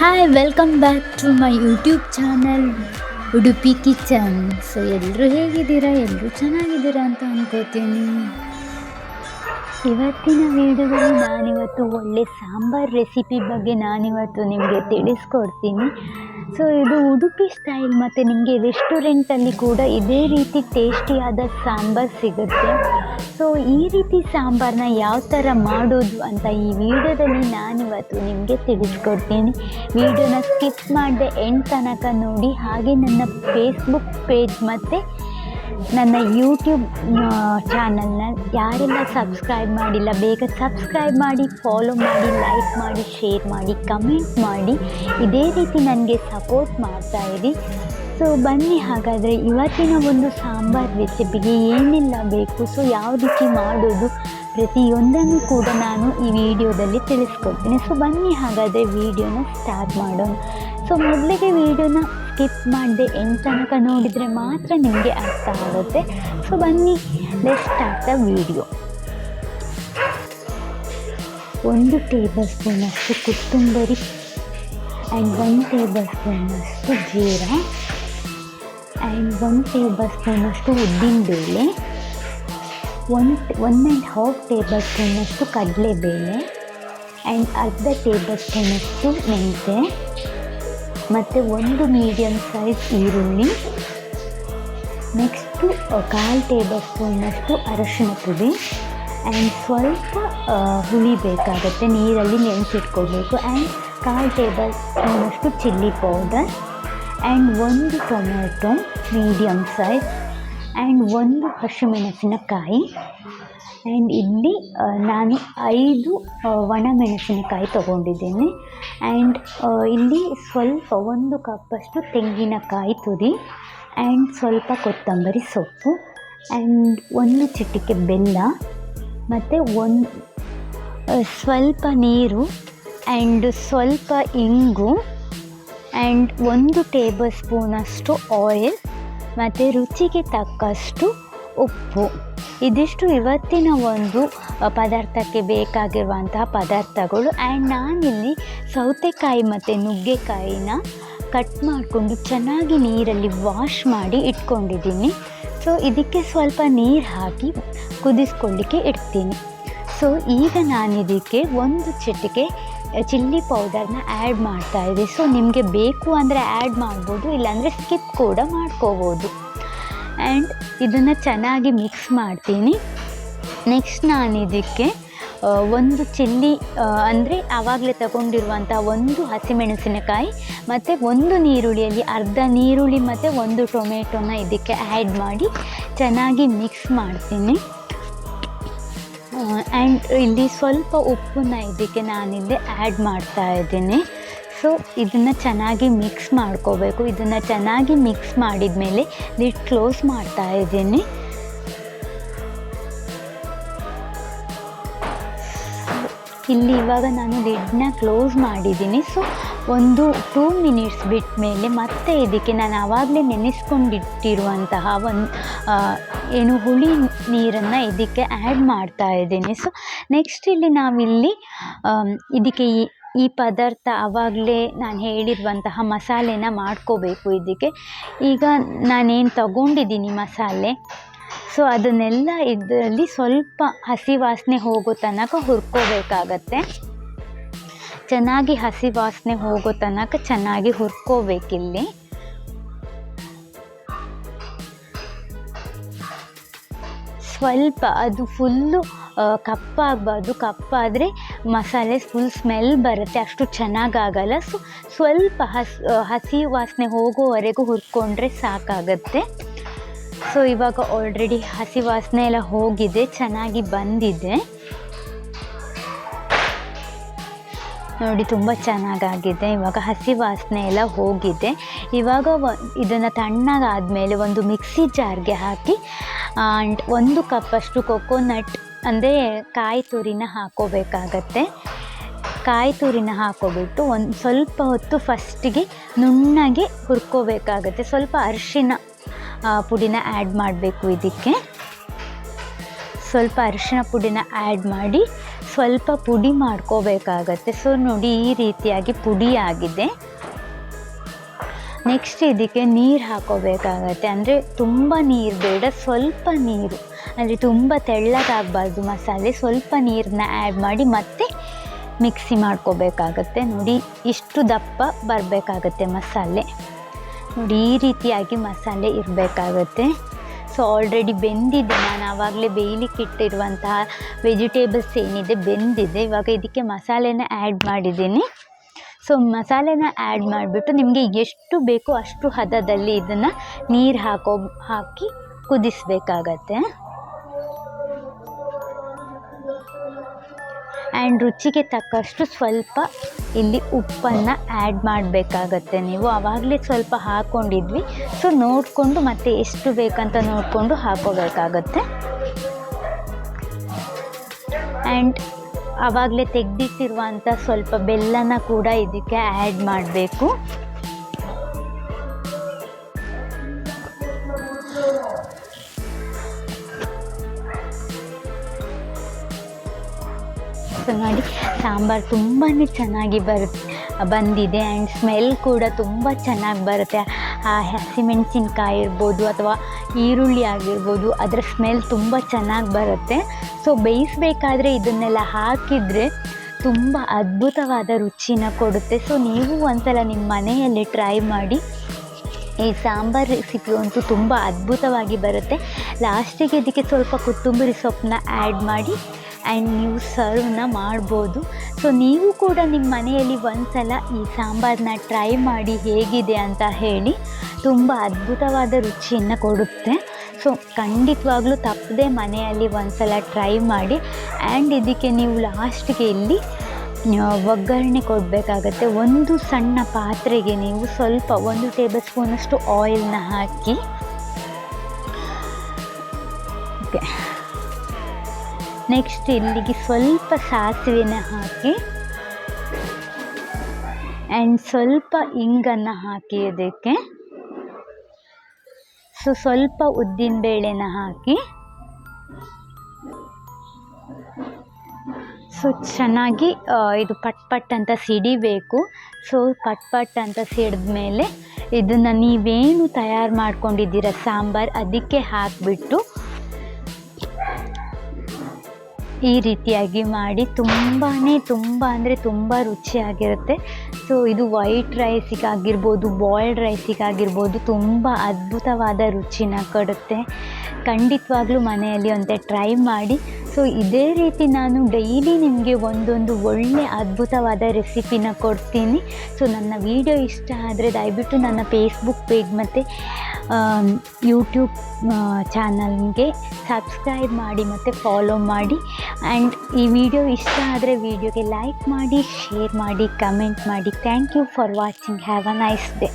Hi welcome back to my YouTube channel Udupi kitchen so ಎಲ್ಲರೂ ಹೇಗಿದ್ದೀರಾ? ಎಲ್ಲರೂ ಚೆನ್ನಾಗಿದ್ದೀರಾ ಅಂತ ಅನ್ಕೋತೀನಿ. ಇವತ್ತಿನ ವೀಡಿಯೋದಲ್ಲಿ ನಾನಿವತ್ತು ಒಳ್ಳೆ ಸಾಂಬಾರ್ ರೆಸಿಪಿ ಬಗ್ಗೆ ನಾನಿವತ್ತು ನಿಮಗೆ ತಿಳಿಸ್ಕೊಡ್ತೀನಿ. ಸೊ ಇದು ಉಡುಪಿ ಸ್ಟೈಲ್ ಮತ್ತು ನಿಮಗೆ ರೆಸ್ಟೋರೆಂಟಲ್ಲಿ ಕೂಡ ಇದೇ ರೀತಿ ಟೇಸ್ಟಿಯಾದ ಸಾಂಬಾರು ಸಿಗುತ್ತೆ. ಸೊ ಈ ರೀತಿ ಸಾಂಬಾರನ್ನ ಯಾವ ಥರ ಮಾಡೋದು ಅಂತ ಈ ವಿಡಿಯೋದಲ್ಲಿ ನಾನಿವತ್ತು ನಿಮಗೆ ತಿಳಿಸ್ಕೊಡ್ತೀನಿ. ವಿಡಿಯೋನ ಸ್ಕಿಪ್ ಮಾಡದೆ ಎಂಡ್ ತನಕ ನೋಡಿ. ಹಾಗೆ ನನ್ನ ಫೇಸ್ಬುಕ್ ಪೇಜ್ ಮತ್ತು ನನ್ನ ಯೂಟ್ಯೂಬ್ ಚಾನಲ್ನ ಯಾರೆಲ್ಲ ಸಬ್ಸ್ಕ್ರೈಬ್ ಮಾಡಿಲ್ಲ, ಬೇಗ ಸಬ್ಸ್ಕ್ರೈಬ್ ಮಾಡಿ ಫಾಲೋ ಮಾಡಿ ಲೈಕ್ ಮಾಡಿ ಶೇರ್ ಮಾಡಿ ಕಮೆಂಟ್ ಮಾಡಿ. ಇದೇ ರೀತಿ ನನಗೆ ಸಪೋರ್ಟ್ ಮಾಡ್ತಾ ಇರಿ. ಸೊ ಬನ್ನಿ ಹಾಗಾದರೆ ಇವತ್ತಿನ ಒಂದು ಸಾಂಬಾರ್ ರೆಸಿಪಿಗೆ ಏನೆಲ್ಲ ಬೇಕು? ಸೊ ಯಾವ ರೀತಿ ಮಾಡೋದು? ಪ್ರತಿಯೊಂದನ್ನು ಕೂಡ ನಾನು ಈ ವಿಡಿಯೋದಲ್ಲಿ ತಿಳಿಸ್ಕೊಡ್ತೀನಿ. ಸೊ ಬನ್ನಿ ಹಾಗಾದರೆ ವಿಡಿಯೋನ ಸ್ಟಾರ್ಟ್ ಮಾಡೋಣ. ಸೊ ಮೊದಲಿಗೆ ವಿಡಿಯೋನ ಸ್ಕಿಪ್ ಮಾಡದೆ ಎಂಟು ತನಕ ನೋಡಿದರೆ ಮಾತ್ರ ನಿಮಗೆ ಅರ್ಥ ಆಗುತ್ತೆ. ಸೊ ಬನ್ನಿ ಬೆಸ್ಟ್ ದ ವಿಡಿಯೋ ಒಂದು ಟೇಬಲ್ ಸ್ಪೂನಷ್ಟು ಕೊತ್ತಂಬರಿ ಆ್ಯಂಡ್ ಒನ್ ಟೇಬಲ್ ಸ್ಪೂನಷ್ಟು ಜೀರಾ ಆ್ಯಂಡ್ ಒನ್ ಟೇಬಲ್ ಸ್ಪೂನಷ್ಟು ಉದ್ದಿನಬೇಳೆ one one and half table ಸ್ಪೂನಷ್ಟು ಕಡಲೆಬೇಳೆ ಆ್ಯಂಡ್ ಅರ್ಧ ಟೇಬಲ್ ಸ್ಪೂನಷ್ಟು ಮೆಂತೆ ಮತ್ತು ಒಂದು ಮೀಡಿಯಮ್ ಸೈಜ್ ಈರುಳ್ಳಿ ನೆಕ್ಸ್ಟು ಕಾಲು ಟೇಬಲ್ ಸ್ಪೂನಷ್ಟು ಅರಶಿನ ಪುಡಿ ಆ್ಯಂಡ್ ಸ್ವಲ್ಪ ಹುಳಿ ಬೇಕಾಗುತ್ತೆ, ನೀರಲ್ಲಿ ನೆನೆಸಿಟ್ಕೊಳ್ಬೇಕು ಆ್ಯಂಡ್ ಕಾಲು ಟೇಬಲ್ ಸ್ಪೂನಷ್ಟು ಚಿಲ್ಲಿ ಪೌಡರ್ ಆ್ಯಂಡ್ ಒಂದು ಟೊಮೆಟೊ ಮೀಡಿಯಮ್ ಸೈಜ್ ಆ್ಯಂಡ್ ಒಂದು ಹಸಿಮೆಣಸಿನಕಾಯಿ. ಆ್ಯಂಡ್ ಇಲ್ಲಿ ನಾನು ಐದು ಒಣಮೆಣಸಿನಕಾಯಿ ತೊಗೊಂಡಿದ್ದೇನೆ. ಆ್ಯಂಡ್ ಇಲ್ಲಿ ಸ್ವಲ್ಪ ಒಂದು ಕಪ್ಪಷ್ಟು ತೆಂಗಿನಕಾಯಿ ತುರಿ. ಆ್ಯಂಡ್ ಸ್ವಲ್ಪ ಕೊತ್ತಂಬರಿ ಸೊಪ್ಪು. ಆ್ಯಂಡ್ ಒಂದು ಚಿಟಿಕೆ ಬೆಲ್ಲ. ಮತ್ತು ಒಂದು ಸ್ವಲ್ಪ ನೀರು. ಆ್ಯಂಡ್ ಸ್ವಲ್ಪ ಇಂಗು. ಆ್ಯಂಡ್ ಒಂದು ಟೇಬಲ್ ಸ್ಪೂನಷ್ಟು ಆಯಿಲ್. ಮತ್ತು ರುಚಿಗೆ ತಕ್ಕಷ್ಟು ಉಪ್ಪು. ಇದಿಷ್ಟು ಇವತ್ತಿನ ಒಂದು ಪದಾರ್ಥಕ್ಕೆ ಬೇಕಾಗಿರುವಂತಹ ಪದಾರ್ಥಗಳು. ಆ್ಯಂಡ್ ನಾನಿಲ್ಲಿ ಸೌತೆಕಾಯಿ ಮತ್ತು ನುಗ್ಗೆಕಾಯಿನ ಕಟ್ ಮಾಡಿಕೊಂಡು ಚೆನ್ನಾಗಿ ನೀರಲ್ಲಿ ವಾಶ್ ಮಾಡಿ ಇಟ್ಕೊಂಡಿದ್ದೀನಿ. ಸೊ ಇದಕ್ಕೆ ಸ್ವಲ್ಪ ನೀರು ಹಾಕಿ ಕುದಿಸ್ಕೊಳ್ಳಿಕ್ಕೆ ಇಡ್ತೀನಿ. ಸೊ ಈಗ ನಾನಿದಕ್ಕೆ ಒಂದು ಚಿಟಿಕೆ ಚಿಲ್ಲಿ ಪೌಡರ್ನ ಆ್ಯಡ್ ಮಾಡ್ತಾ ಇದೆ ಸೊ ನಿಮಗೆ ಬೇಕು ಅಂದರೆ ಆ್ಯಡ್ ಮಾಡ್ಬೋದು, ಇಲ್ಲಾಂದರೆ ಸ್ಕಿಪ್ ಕೂಡ ಮಾಡ್ಕೋಬೋದು. ಆ್ಯಂಡ್ ಇದನ್ನು ಚೆನ್ನಾಗಿ ಮಿಕ್ಸ್ ಮಾಡ್ತೀನಿ. ನೆಕ್ಸ್ಟ್ ನಾನು ಇದಕ್ಕೆ ಒಂದು ಚಿಲ್ಲಿ ಅಂದರೆ ಆವಾಗಲೇ ತಗೊಂಡಿರುವಂಥ ಒಂದು ಹಸಿಮೆಣಸಿನಕಾಯಿ, ಮತ್ತು ಒಂದು ನೀರುಳ್ಳಿಯಲ್ಲಿ ಅರ್ಧ ನೀರುಳ್ಳಿ ಮತ್ತು ಒಂದು ಟೊಮೆಟೊನ ಇದಕ್ಕೆ ಆ್ಯಡ್ ಮಾಡಿ ಚೆನ್ನಾಗಿ ಮಿಕ್ಸ್ ಮಾಡ್ತೀನಿ. ಆ್ಯಂಡ್ ಇಲ್ಲಿ ಸ್ವಲ್ಪ ಉಪ್ಪನ್ನ ಇದಕ್ಕೆ ನಾನಿಲ್ಲಿ ಆ್ಯಡ್ ಮಾಡ್ತಾ ಇದ್ದೀನಿ. ಸೊ ಇದನ್ನು ಚೆನ್ನಾಗಿ ಮಿಕ್ಸ್ ಮಾಡ್ಕೋಬೇಕು. ಇದನ್ನು ಚೆನ್ನಾಗಿ ಮಿಕ್ಸ್ ಮಾಡಿದ ಮೇಲೆ ಲಿಡ್ ಕ್ಲೋಸ್ ಮಾಡ್ತಾ ಇದ್ದೀನಿ. ಇಲ್ಲಿ ಇವಾಗ ನಾನು ಲಿಡ್ನ ಕ್ಲೋಸ್ ಮಾಡಿದ್ದೀನಿ. ಸೊ ಒಂದು ಟೂ ಮಿನಿಟ್ಸ್ ಬಿಟ್ಟ ಮೇಲೆ ಮತ್ತೆ ಇದಕ್ಕೆ ನಾನು ಆವಾಗಲೇ ನೆನೆಸ್ಕೊಂಡಿಟ್ಟಿರುವಂತಹ ಒಂದು ಏನು ಹುಳಿ ನೀರನ್ನು ಇದಕ್ಕೆ ಆ್ಯಡ್ ಮಾಡ್ತಾ ಇದ್ದೀನಿ. ಸೊ ನೆಕ್ಸ್ಟ್ ಇಲ್ಲಿ ನಾವಿಲ್ಲಿ ಇದಕ್ಕೆ ಈ ಈ ಪದಾರ್ಥ ಆವಾಗಲೇ ನಾನು ಹೇಳಿರುವಂತಹ ಮಸಾಲೆನ ಮಾಡ್ಕೋಬೇಕು ಇದಕ್ಕೆ. ಈಗ ನಾನೇನು ತಗೊಂಡಿದ್ದೀನಿ ಮಸಾಲೆ? ಸೊ ಅದನ್ನೆಲ್ಲ ಇದರಲ್ಲಿ ಸ್ವಲ್ಪ ಹಸಿ ವಾಸನೆ ಹೋಗೋ ತನಕ ಹುರ್ಕೋಬೇಕಾಗತ್ತೆ. ಚೆನ್ನಾಗಿ ಹಸಿ ವಾಸನೆ ಹೋಗೋ ತನಕ ಚೆನ್ನಾಗಿ ಹುರ್ಕೋಬೇಕಿಲ್ಲಿ. ಸ್ವಲ್ಪ ಅದು ಫುಲ್ಲು ಕಪ್ಪಾಗಬಾರ್ದು. ಕಪ್ಪಾದರೆ ಮಸಾಲೆ ಫುಲ್ ಸ್ಮೆಲ್ ಬರುತ್ತೆ, ಅಷ್ಟು ಚೆನ್ನಾಗಾಗಲ್ಲ. ಸೊ, ಸ್ವಲ್ಪ ಹಸ್ ಹಸಿ ವಾಸನೆ ಹೋಗೋವರೆಗೂ ಹುರ್ಕೊಂಡ್ರೆ ಸಾಕಾಗತ್ತೆ. ಸೊ, ಇವಾಗ ಆಲ್ರೆಡಿ ಹಸಿ ವಾಸನೆ ಎಲ್ಲ ಹೋಗಿದೆ, ಚೆನ್ನಾಗಿ ಬಂದಿದೆ. ನೋಡಿ, ತುಂಬ ಚೆನ್ನಾಗಾಗಿದೆ. ಇವಾಗ ಹಸಿ ವಾಸನೆ ಎಲ್ಲ ಹೋಗಿದೆ. ಇವಾಗ ವ ಇದನ್ನು ತಣ್ಣಗಾದಮೇಲೆ ಒಂದು ಮಿಕ್ಸಿ ಜಾರ್ಗೆ ಹಾಕಿ ಆ್ಯಂಡ್ ಒಂದು ಕಪ್ಪಷ್ಟು ಕೊಕೊನಟ್ ಅಂದರೆ ಕಾಯಿ ತುರಿನ ಹಾಕೋಬೇಕಾಗತ್ತೆ. ಕಾಯಿ ತುರಿನ ಹಾಕೋಬಿಟ್ಟು ಒಂದು ಸ್ವಲ್ಪ ಹೊತ್ತು ಫಸ್ಟಿಗೆ ನುಣ್ಣಗೆ ಹುರ್ಕೋಬೇಕಾಗತ್ತೆ. ಸ್ವಲ್ಪ ಅರಿಶಿನ ಪುಡಿನ ಆ್ಯಡ್ ಮಾಡಬೇಕು ಇದಕ್ಕೆ. ಸ್ವಲ್ಪ ಅರಿಶಿನ ಪುಡಿನ ಆ್ಯಡ್ ಮಾಡಿ ಸ್ವಲ್ಪ ಪುಡಿ ಮಾಡ್ಕೋಬೇಕಾಗತ್ತೆ. ಸೊ ನೋಡಿ ಈ ರೀತಿಯಾಗಿ ಪುಡಿ ಆಗಿದೆ. ನೆಕ್ಸ್ಟ್ ಇದಕ್ಕೆ ನೀರು ಹಾಕೋಬೇಕಾಗತ್ತೆ. ಅಂದರೆ ತುಂಬ ನೀರು ಬೇಡ, ಸ್ವಲ್ಪ ನೀರು. ಅಂದರೆ ತುಂಬ ತೆಳ್ಳಗಾಗಬಾರ್ದು ಮಸಾಲೆ, ಸ್ವಲ್ಪ ನೀರನ್ನ ಆ್ಯಡ್ ಮಾಡಿ ಮತ್ತೆ ಮಿಕ್ಸಿ ಮಾಡ್ಕೋಬೇಕಾಗತ್ತೆ. ನೋಡಿ ಇಷ್ಟು ದಪ್ಪ ಬರಬೇಕಾಗತ್ತೆ ಮಸಾಲೆ. ನೋಡಿ ಈ ರೀತಿಯಾಗಿ ಮಸಾಲೆ ಇರಬೇಕಾಗತ್ತೆ. ಸೊ ಆಲ್ರೆಡಿ ಬೆಂದಿದೆ. ನಾನು ಆವಾಗಲೇ ಬೇಯಲಿಕ್ಕೆ ಇಟ್ಟಿರುವಂತಹ ವೆಜಿಟೇಬಲ್ಸ್ ಏನಿದೆ ಬೆಂದಿದೆ. ಇವಾಗ ಇದಕ್ಕೆ ಮಸಾಲೆನ ಆ್ಯಡ್ ಮಾಡಿದ್ದೀನಿ. ಸೊ ಮಸಾಲೆನ ಆ್ಯಡ್ ಮಾಡಿಬಿಟ್ಟು ನಿಮಗೆ ಎಷ್ಟು ಬೇಕೋ ಅಷ್ಟು ಹದದಲ್ಲಿ ಇದನ್ನು ನೀರು ಹಾಕೋ, ಹಾಕಿ ಕುದಿಸ್ಬೇಕಾಗತ್ತೆ. ಆ್ಯಂಡ್ ರುಚಿಗೆ ತಕ್ಕಷ್ಟು ಸ್ವಲ್ಪ ಇಲ್ಲಿ ಉಪ್ಪನ್ನು ಆ್ಯಡ್ ಮಾಡಬೇಕಾಗತ್ತೆ. ನೀವು ಆವಾಗಲೇ ಸ್ವಲ್ಪ ಹಾಕ್ಕೊಂಡಿದ್ವಿ ಸೊ ನೋಡಿಕೊಂಡು ಮತ್ತೆ ಎಷ್ಟು ಬೇಕಂತ ನೋಡಿಕೊಂಡು ಹಾಕೋಬೇಕಾಗತ್ತೆ. ಆ್ಯಂಡ್ ಆವಾಗಲೇ ತೆಗೆದಿಟ್ಟಿರುವಂಥ ಸ್ವಲ್ಪ ಬೆಲ್ಲನ ಕೂಡ ಇದಕ್ಕೆ ಆ್ಯಡ್ ಮಾಡಬೇಕು. ಸೊ ಮಾಡಿ ಸಾಂಬಾರು ತುಂಬಾ ಚೆನ್ನಾಗಿ ಬರುತ್ತೆ ಬಂದಿದೆ ಆ್ಯಂಡ್ ಸ್ಮೆಲ್ ಕೂಡ ತುಂಬ ಚೆನ್ನಾಗಿ ಬರುತ್ತೆ. ಆ ಹಸಿಮೆಣಸಿನ್ಕಾಯಿ ಇರ್ಬೋದು ಅಥವಾ ಈರುಳ್ಳಿ ಆಗಿರ್ಬೋದು, ಅದರ ಸ್ಮೆಲ್ ತುಂಬ ಚೆನ್ನಾಗಿ ಬರುತ್ತೆ. ಸೊ ಬೇಯಿಸಬೇಕಾದ್ರೆ ಇದನ್ನೆಲ್ಲ ಹಾಕಿದರೆ ತುಂಬ ಅದ್ಭುತವಾದ ರುಚಿನ ಕೊಡುತ್ತೆ. ಸೊ ನೀವು ಒಂದ್ಸಲ ನಿಮ್ಮ ಮನೆಯಲ್ಲಿ ಟ್ರೈ ಮಾಡಿ. ಈ ಸಾಂಬಾರು ರೆಸಿಪಿ ಅಂತೂ ತುಂಬ ಅದ್ಭುತವಾಗಿ ಬರುತ್ತೆ. ಲಾಸ್ಟಿಗೆ ಇದಕ್ಕೆ ಸ್ವಲ್ಪ ಕೊತ್ತಂಬರಿ ಸೊಪ್ಪನ್ನ ಆ್ಯಡ್ ಮಾಡಿ. ಆ್ಯಂಡ್ ನೀವು ಸರ್ವ್ನ ಮಾಡ್ಬೋದು. ಸೊ ನೀವು ಕೂಡ ನಿಮ್ಮ ಮನೆಯಲ್ಲಿ ಒಂದ್ಸಲ ಈ ಸಾಂಬಾರನ್ನ ಟ್ರೈ ಮಾಡಿ ಹೇಗಿದೆ ಅಂತ ಹೇಳಿ ತುಂಬ ಅದ್ಭುತವಾದ ರುಚಿಯನ್ನು ಕೊಡುತ್ತೆ. ಸೊ ಖಂಡಿತವಾಗ್ಲೂ ತಪ್ಪದೆ ಮನೆಯಲ್ಲಿ ಒಂದ್ಸಲ ಟ್ರೈ ಮಾಡಿ. ಆ್ಯಂಡ್ ಇದಕ್ಕೆ ನೀವು ಲಾಸ್ಟ್ಗೆ ಇಲ್ಲಿ ಒಗ್ಗರಣೆ ಕೊಡಬೇಕಾಗತ್ತೆ. ಒಂದು ಸಣ್ಣ ಪಾತ್ರೆಗೆ ನೀವು ಸ್ವಲ್ಪ ಒಂದು ಟೇಬಲ್ ಸ್ಪೂನಷ್ಟು ಆಯಿಲ್ನ ಹಾಕಿ. ನೆಕ್ಸ್ಟ್ ಇಲ್ಲಿಗೆ ಸ್ವಲ್ಪ ಸಾಸಿವೆನ ಹಾಕಿ ಆ್ಯಂಡ್ ಸ್ವಲ್ಪ ಇಂಗನ್ನು ಹಾಕಿ ಇದಕ್ಕೆ ಸೊ ಸ್ವಲ್ಪ ಉದ್ದಿನ ಬೇಳೆನ ಹಾಕಿ. ಸೊ ಚೆನ್ನಾಗಿ ಇದು ಪಟ್ ಪಟ್ ಅಂತ ಸಿಡಿಬೇಕು. ಸೊ ಪಟ್ ಪಟ್ ಅಂತ ಸಿಡಿದ ಮೇಲೆ ಇದನ್ನು ನೀವೇನು ತಯಾರು ಮಾಡ್ಕೊಂಡಿದ್ದೀರ ಸಾಂಬಾರು, ಅದಕ್ಕೆ ಹಾಕಿಬಿಟ್ಟು ಈ ರೀತಿಯಾಗಿ ಮಾಡಿ ತುಂಬಾ ತುಂಬ ಅಂದರೆ ತುಂಬ ರುಚಿಯಾಗಿರುತ್ತೆ. ಸೊ ಇದು ವೈಟ್ ರೈಸಿಗಾಗಿರ್ಬೋದು ಬಾಯ್ಲ್ಡ್ ರೈಸಿಗಾಗಿರ್ಬೋದು ತುಂಬ ಅದ್ಭುತವಾದ ರುಚಿನ ಕೊಡುತ್ತೆ. ಖಂಡಿತವಾಗ್ಲೂ ಮನೆಯಲ್ಲಿ ಒಂದೇ ಟ್ರೈ ಮಾಡಿ. ಸೊ ಇದೇ ರೀತಿ ನಾನು ಡೈಲಿ ನಿಮಗೆ ಒಂದೊಂದು ಒಳ್ಳೆ ಅದ್ಭುತವಾದ ರೆಸಿಪಿನ ಕೊಡ್ತೀನಿ. ಸೊ ನನ್ನ ವಿಡಿಯೋ ಇಷ್ಟ ಆದರೆ ದಯವಿಟ್ಟು ನನ್ನ ಫೇಸ್ಬುಕ್ ಪೇಜ್ ಮತ್ತು ಯೂಟ್ಯೂಬ್ ಚಾನಲ್ಗೆ ಸಬ್ಸ್ಕ್ರೈಬ್ ಮಾಡಿ ಮತ್ತು ಫಾಲೋ ಮಾಡಿ. ಆ್ಯಂಡ್ ಈ ವಿಡಿಯೋ ಇಷ್ಟ ಆದರೆ ವಿಡಿಯೋಗೆ ಲೈಕ್ ಮಾಡಿ ಶೇರ್ ಮಾಡಿ ಕಮೆಂಟ್ ಮಾಡಿ. Thank you for watching have a nice day